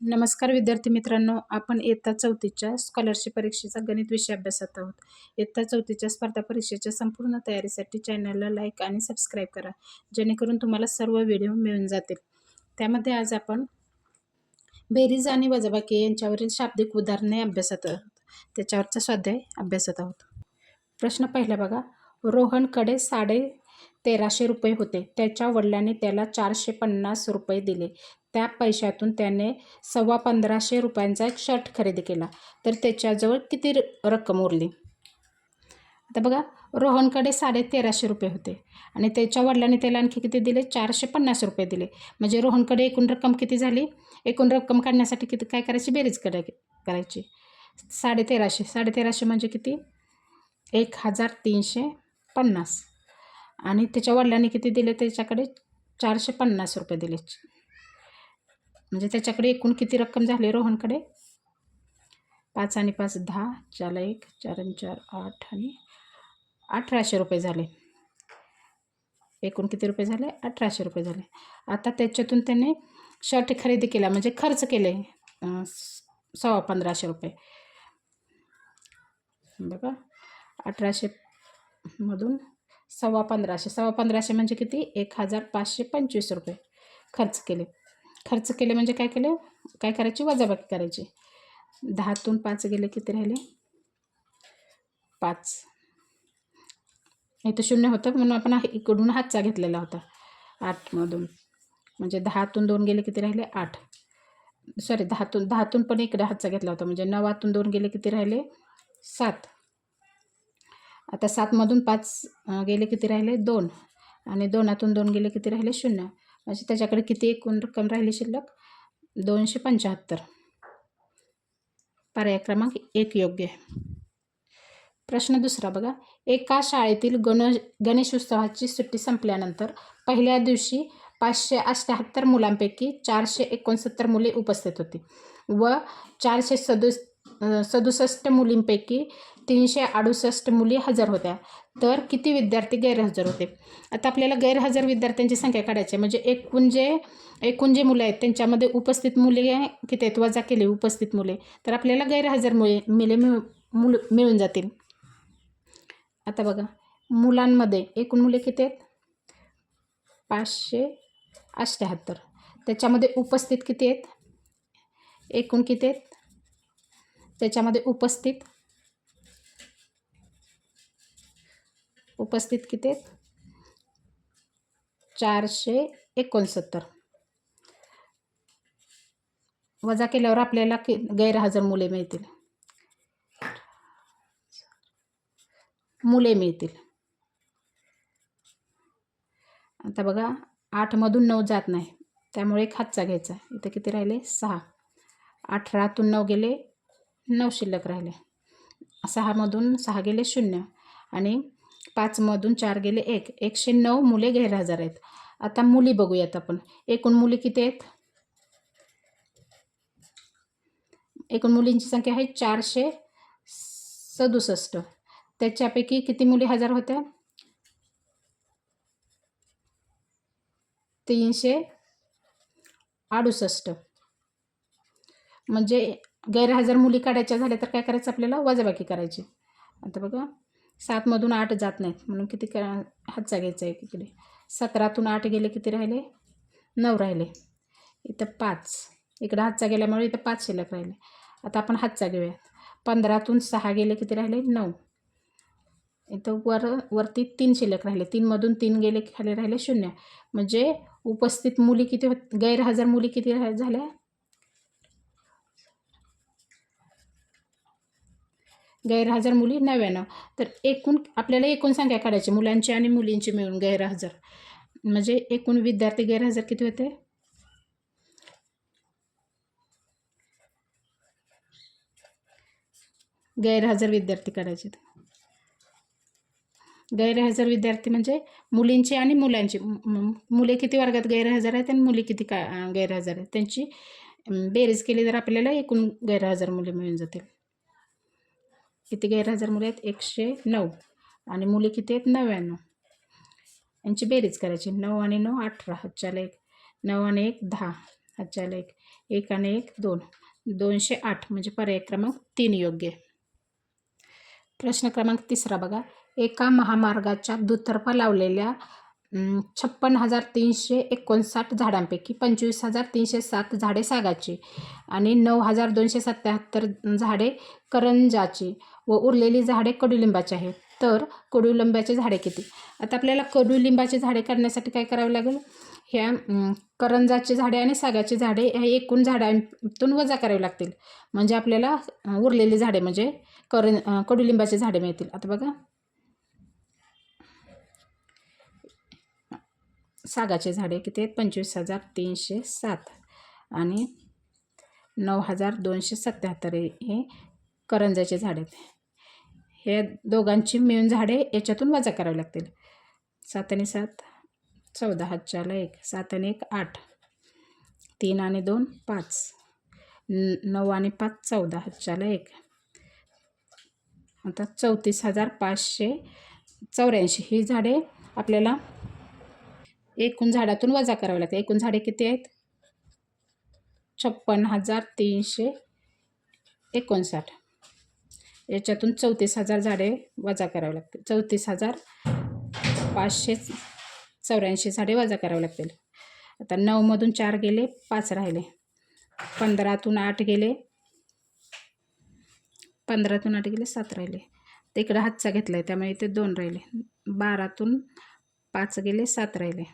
नमस्कार विद्यार्थी मित्रांनो आपण इयत्ता चौथीच्या स्कॉलरशिप परीक्षेचा गणित विषय अभ्यासात आहोत. इयत्ता चौथीच्या स्पर्धा परीक्षेच्या संपूर्ण तयारीसाठी चॅनलला लाईक आणि सबस्क्राईब करा जेणेकरून तुम्हाला सर्व व्हिडिओ मिळून जातील. त्यामध्ये आज आपण बेरीज आणि वजाबाकी यांच्यावरील शाब्दिक उदाहरणे अभ्यासात आहोत. त्याच्यावरचा स्वाध्याय अभ्यासात आहोत. प्रश्न पहिला बघा रोहनकडे साडे तेराशे रुपये होते. त्याच्या वडिलांनी त्याला चारशे पन्नास रुपये दिले. त्या पैशातून त्याने सव्वा पंधराशे रुपयांचा एक शर्ट खरेदी केला. तर त्याच्याजवळ किती र रक्कम उरली? आता बघा रोहनकडे साडे तेराशे रुपये होते. आणि त्याच्या वडिलांनी त्याला आणखी किती दिले? चारशे पन्नास रुपये दिले. म्हणजे रोहनकडे एकूण रक्कम किती झाली? एकूण रक्कम काढण्यासाठी किती काय करायची? बेरीज करा करायची. साडे तेराशे. साडे तेराशे म्हणजे किती? एक हजार तीनशे पन्नास. आणि त्याच्या वडिलांनी किती दिले? त्याच्याकडे चारशे पन्नास रुपये दिले. म्हणजे त्याच्याकडे एकूण किती रक्कम झाली रोहनकडे? पाच आणि पाच दहा चारला एक चार आणि चार आठ आणि अठराशे रुपये झाले. एकूण किती रुपये झाले? अठराशे रुपये झाले. आता त्याच्यातून त्याने शर्ट खरेदी केला म्हणजे खर्च केले सव्वा पंधराशे रुपये. बघा अठराशे मधून सव्वा पंधराशे. सव्वा पंधराशे म्हणजे किती? एक हजार पाचशे पंचवीस रुपये खर्च केले. खर्च केले म्हणजे काय केलं? काय करायची? वजाबाकी करायची. दहातून पाच गेले किती राहिले? पाच. इथं शून्य होतं म्हणून आपण इकडून हातचा घेतलेला होता. आठमधून म्हणजे दहातून दोन गेले किती राहिले? आठ. सॉरी दहातून दहातून पण इकडे हातचा घेतला होता. म्हणजे नवातून दोन गेले किती राहिले? सात. आता सातमधून पाच गेले किती राहिले? दोन. आणि दोनातून दोन गेले किती राहिले? शून्य. म्हणजे त्याच्याकडे किती एकूण रक्कम राहिली शिल्लक? दोनशे पंच्याहत्तर. पर्याय क्रमांक एक योग्य आहे. प्रश्न दुसरा बघा. एका शाळेतील गण गणेशोत्सवाची सुट्टी संपल्यानंतर पहिल्या दिवशी पाचशे अष्ट्याहत्तर मुलांपैकी चारशे एकोणसत्तर मुले उपस्थित होती व चारशे सदुस सदुसष्ट मुलींपैकी तीनशे अडुसष्ट मुली हजर होत्या. तर किती विद्यार्थी गैरहजर होते? आता आपल्याला गैरहजर विद्यार्थ्यांची संख्या काढायची आहे. म्हणजे एकूण जे एकूण जे मुलं आहेत त्यांच्यामध्ये उपस्थित मुले किती आहेत? वजा केले उपस्थित मुले. तर आपल्याला गैरहजर मुले मिले मुल मिळून जातील. आता बघा. मुलांमध्ये एकूण मुले किती आहेत? पाचशे अष्ट्याहत्तर त्याच्यामध्ये उपस्थित किती आहेत? एकूण किती आहेत? त्याच्यामध्ये उपस्थित उपस्थित किती? आहेत चारशे एकोणसत्तर. वजा केल्यावर आपल्याला कि गैरहजर मुले मिळतील. मुले मिळतील. आता बघा आठमधून नऊ जात नाही. त्यामुळे एक हातचा घ्यायचा. इथं किती राहिले? सहा. अठरातून नऊ गेले नऊ शिल्लक राहिले. सहामधून सहा गेले शून्य. आणि पाचमधून चार गेले एक. एकशे नऊ मुले गैरहजर आहेत. आता मुली बघूयात आपण. एकूण मुली किती आहेत? एकूण मुलींची संख्या आहे चारशे सदुसष्ट. त्याच्यापैकी किती मुली हजर होत्या? तीनशे अडुसष्ट. म्हणजे गैरहजर मुली काढायच्या झाल्या तर काय करायचं आपल्याला? वजाबाकी करायची. आता बघा. सातमधून आठ जात नाहीत. म्हणून किती का हातचा घ्यायचा आहे इकडे. सतरातून आठ गेले किती राहिले? नऊ राहिले. इथं पाच. इकडं हातचा गेल्यामुळे इथं पाच शिल्लक राहिले. आता आपण हातचा घेऊयात. पंधरातून सहा गेले किती राहिले? नऊ. इथं वर वरती तीन शिल्लक राहिले. तीनमधून तीन गेले खाली राहिले शून्य. म्हणजे उपस्थित मुली किती होत गैरहजर मुली किती झाल्या? गैरहजर मुली नव्याण्णव तर एकूण आपल्याला एकूण संख्या काढायची. मुलांची आणि मुलींची मिळून गैरहजर. म्हणजे एकूण विद्यार्थी गैरहजर किती होते? गैरहजर विद्यार्थी काढायचे. गैरहजर विद्यार्थी म्हणजे मुलींची आणि मुलांची. मुले किती वर्गात गैरहजर आहेत आणि मुली किती का गैरहजर आहेत? त्यांची बेरीज केली तर आपल्याला एकूण गैरहजर मुले मिळून जातील. किती गैरहजर मुले आहेत? एकशे नऊ. आणि मुली किती आहेत? नव्याण्णव. यांची बेरीज करायची. नऊ आणि नऊ अठरा. हच्च्याला एक. नऊ आणि एक दहा. हातच्याला एक. एक आणि एक दोन. दोनशे आठ. म्हणजे पर्याय क्रमांक तीन योग्य प्रश्न क्रमांक तिसरा बघा. एका महामार्गाच्या दुतर्फा लावलेल्या छप्पन हजार तीनशे एकोणसाठ झाडांपैकी पंचवीस हजार तीनशे सात झाडे सागाची आणि नऊ हजार दोनशे सत्याहत्तर झाडे करंजाची. व उरलेली झाडे कडुलिंबाची आहेत. तर कडुलिंबाचे झाडे किती? आता आपल्याला कडुलिंबाचे झाडे काढण्यासाठी काय करावं लागेल? ह्या करंजाचे करंजाची झाडे आणि सागाची झाडे ह्या एकूण झाडांतून वजा करावी लागतील. म्हणजे आपल्याला उरलेली झाडे म्हणजे करं कडुलिंबाचे झाडे मिळतील. आता बघा. सागाचे झाडे किती आहेत? पंचवीस हजार तीनशे सात आणि नऊ हजार दोनशे सत्याहत्तर हे करंजाचे झाडे. आहेत हे दोघांची मिळून झाडे याच्यातून वजा करावे लागतील. सात आणि सात चौदा हातच्याला एक. सात आणि एक आठ. तीन आणि दोन पाच. नऊ आणि पाच चौदा हातच्याला एक. आता चौतीस हजार पाचशे चौऱ्याऐंशी. ही झाडे आपल्याला एकूण झाडातून वजा करावे लागते एकूण झाडे किती आहेत? छप्पन हजार तीनशे एकोणसाठ. याच्यातून चौतीस हजार झाडे वजा करावे लागतील. चौतीस हजार पाचशे चौऱ्याऐंशी झाडे वजा करावे लागतील. आता नऊमधून चार गेले पाच राहिले. पंधरातून आठ गेले पंधरातून आठ गेले सात राहिले. तिकडं इकडं हातचा घेतला आहे त्यामुळे इथे दोन राहिले. बारातून पाच गेले सात राहिले.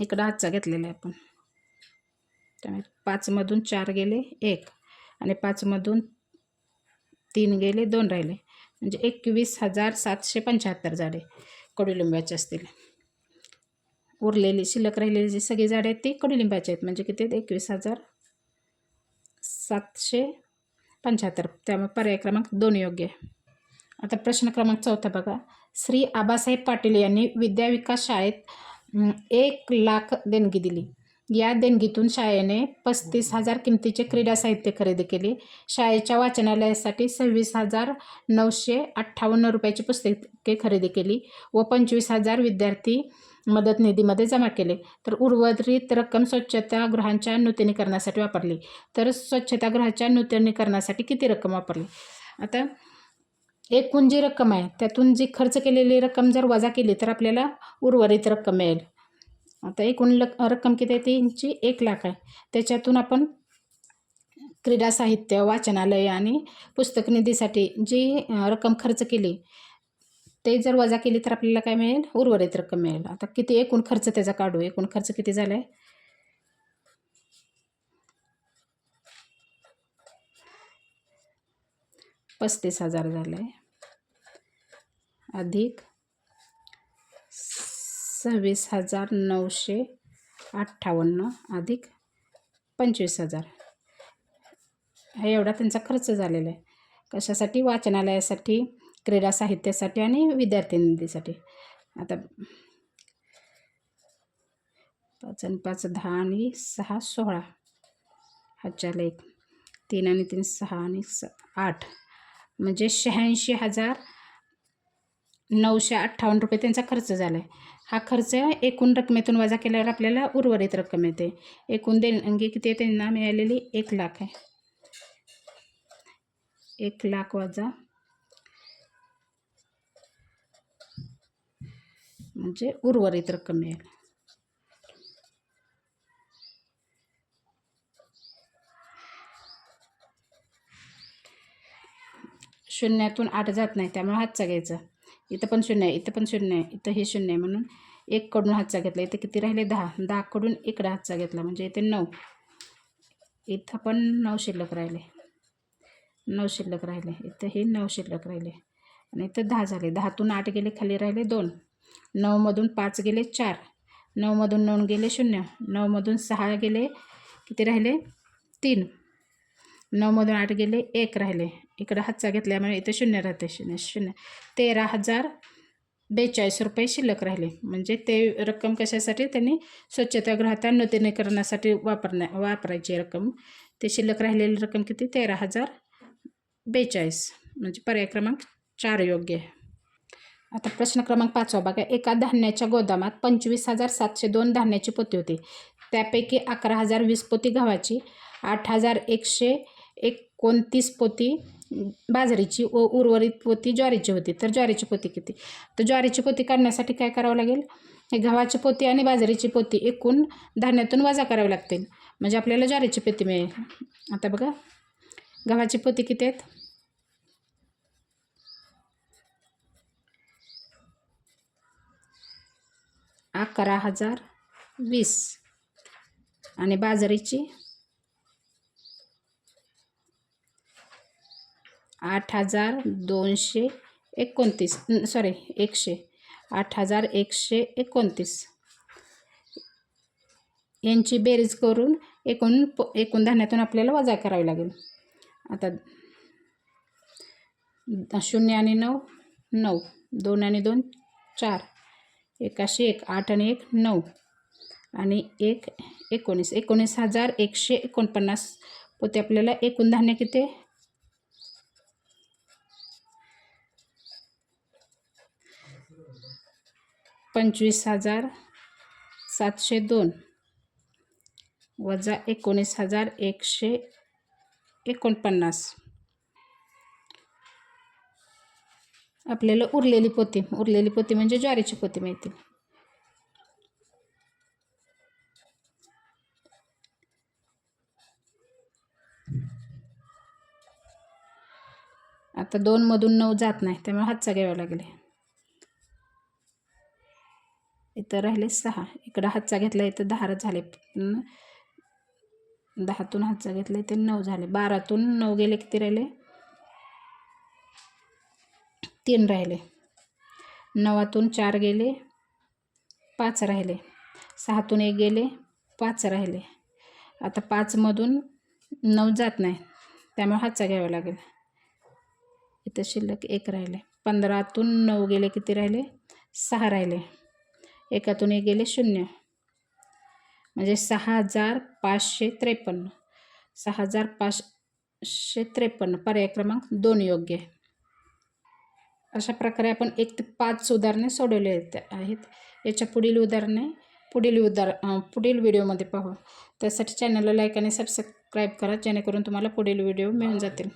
इकडं हातचा घेतलेला आहे आपण. त्यामुळे पाचमधून चार गेले एक. आणि पाचमधून तीन गेले दोन राहिले. म्हणजे एकवीस हजार सातशे पंच्याहत्तर झाडे कडुलिंबाचे असतील. उरलेली शिल्लक राहिलेली जी सगळी झाडे आहेत ती कडुलिंबाची आहेत. म्हणजे किती एकवीस हजार सातशे पंच्याहत्तर. त्यामुळे पर्याय क्रमांक दोन योग्य आहे. आता प्रश्न क्रमांक चौथा बघा. श्री आबासाहेब पाटील यांनी विद्याविकास शाळेत एक लाख देणगी दिली. या देणगीतून शाळेने पस्तीस हजार किमतीचे क्रीडा साहित्य खरेदी केले. शाळेच्या वाचनालयासाठी सव्वीस हजार नऊशे अठ्ठावन्न रुपयाची पुस्तके खरेदी केली व पंचवीस हजार विद्यार्थी मदत निधीमध्ये जमा केले. तर उर्वरित रक्कम स्वच्छतागृहांच्या नूतनीकरणासाठी वापरली. तर स्वच्छतागृहाच्या नूतनीकरणासाठी किती रक्कम वापरली? आता एकूण जी रक्कम आहे त्यातून जी खर्च केलेली रक्कम जर वजा केली तर आपल्याला उर्वरित रक्कम मिळेल. आता एकूण लक रक्कम किती आहे? त्यांची एक लाख आहे. त्याच्यातून आपण क्रीडा साहित्य वाचनालय आणि पुस्तक निधीसाठी जी रक्कम खर्च केली ते जर वजा केली तर आपल्याला काय मिळेल? उर्वरित रक्कम मिळेल. आता किती एकूण खर्च त्याचा काढू? एकूण खर्च किती झाला आहे पस्तीस हजार झालं आहे अधिक सव्वीस हजार नऊशे अठ्ठावन्न अधिक पंचवीस हजार. हा एवढा त्यांचा खर्च झालेला आहे. कशासाठी? वाचनालयासाठी क्रीडा साहित्यासाठी आणि विद्यार्थी निधीसाठी आता पाच आणि पाच दहा आणि सहा सोळा. हातच्याला एक तीन आणि तीन सहा आणि स आठ. म्हणजे शहाऐंशी हजार नऊशे अठ्ठावन्न रुपये त्यांचा खर्च झाला आहे हा खर्च एकूण रकमेतून वजा केल्यावर आपल्याला उर्वरित रक्कम येते. एकूण देणगी किती आहे त्यांना मिळालेली? एक लाख आहे. एक लाख वजा. म्हणजे उर्वरित रक्कम मिळेल. शून्यातून आठ जात नाही त्यामुळे हातचा घ्यायचा. इथं पण शून्य आहे इथं पण शून्य आहे इथं हे शून्य आहे म्हणून एककडून हातचा घेतला. इथं किती राहिले? दहा. दहाकडून इकडं हातचा घेतला. म्हणजे इथे नऊ. इथं पण नऊ शिल्लक राहिले. नऊ शिल्लक राहिले. इथं हे नऊ शिल्लक राहिले. आणि इथं दहा झाले. दहातून आठ गेले खाली राहिले दोन. नऊमधून पाच गेले चार. नऊमधून नऊ गेले शून्य. नऊमधून सहा गेले किती राहिले? तीन. नऊमधून आठ गेले एक राहिले. इकडं हातचा घेतल्यामुळे इथं शून्य राहते शून्य शून्य. तेरा हजार बेचाळीस रुपये शिल्लक राहिले. म्हणजे ते रक्कम कशासाठी? त्यांनी स्वच्छतागृहात नूतनीकरणासाठी वापरण्या वापरायची रक्कम. ते शिल्लक राहिलेली रक्कम किती? तेरा हजार बेचाळीस. म्हणजे पर्याय क्रमांक चार योग्य आहे. आता प्रश्न क्रमांक पाचवा बघा. एका धान्याच्या गोदामात पंचवीस हजार सातशे दोन धान्याची पोती होती. त्यापैकी अकरा हजार वीस पोती गव्हाची आठ हजार एकशे एकोणतीस पोती बाजरीची व उर्वरित पोती ज्वारीची होती. तर ज्वारीची पोती किती? तर ज्वारीची पोती काढण्यासाठी काय करावं लागेल? हे गव्हाची पोती आणि बाजरीची पोती एकूण धान्यातून वजा करावी लागतील. म्हणजे आपल्याला ज्वारीची पोती मिळेल. आता बघा. गव्हाची पोती किती आहेत? अकरा हजार वीस. आणि बाजरीची? आठ हजार दोनशे एकोणतीस सॉरी एकशे. आठ हजार एकशे एकोणतीस. यांची बेरीज करून एकूण प एकूण धान्यातून आपल्याला वजा करावी लागेल. आता शून्य आणि नऊ नऊ. दोन आणि दोन चार. एकाशे एक आठ आणि एक नऊ. आणि एक एकोणीस. एकोणीस हजार एकशे एकोणपन्नास. पोते आपल्याला एकूण धान्य किती? पंचवीस हजार सातशे दोन वजा एकोणीस हजार एकशे एकोणपन्नास. आपल्याला उरलेली पोती उरलेली पोती म्हणजे ज्वारीची पोती मिळतील. आता दोनमधून नऊ जात नाही त्यामुळे हातचा घ्यावा लागेल. इथं राहिले सहा. इकडं हातचा घेतला इथं दहा झाले. दहातून हातचा घेतला इथे नऊ झाले. बारातून नऊ गेले किती राहिले? तीन राहिले. नवातून चार गेले पाच राहिले. सहातून एक गेले पाच राहिले. आता पाचमधून नऊ जात नाही. त्यामुळे हातचा घ्यावा लागेल. इथं शिल्लक एक राहिले. पंधरातून नऊ गेले किती राहिले? सहा राहिले. एकातून एक गेले शून्य. म्हणजे सहा हजार पाचशे त्रेपन्न. सहा हजार पाचशे त्रेपन्न. पर्याय क्रमांक दोन योग्य. आहे अशा प्रकारे आपण एक ते पाच उदाहरणे सोडवले आहेत. याच्या पुढील उदाहरणे पुढील उदार पुढील व्हिडिओमध्ये पाहू. त्यासाठी चॅनलला लाईक आणि सबस्क्राईब करा जेणेकरून तुम्हाला पुढील व्हिडिओ मिळून जातील.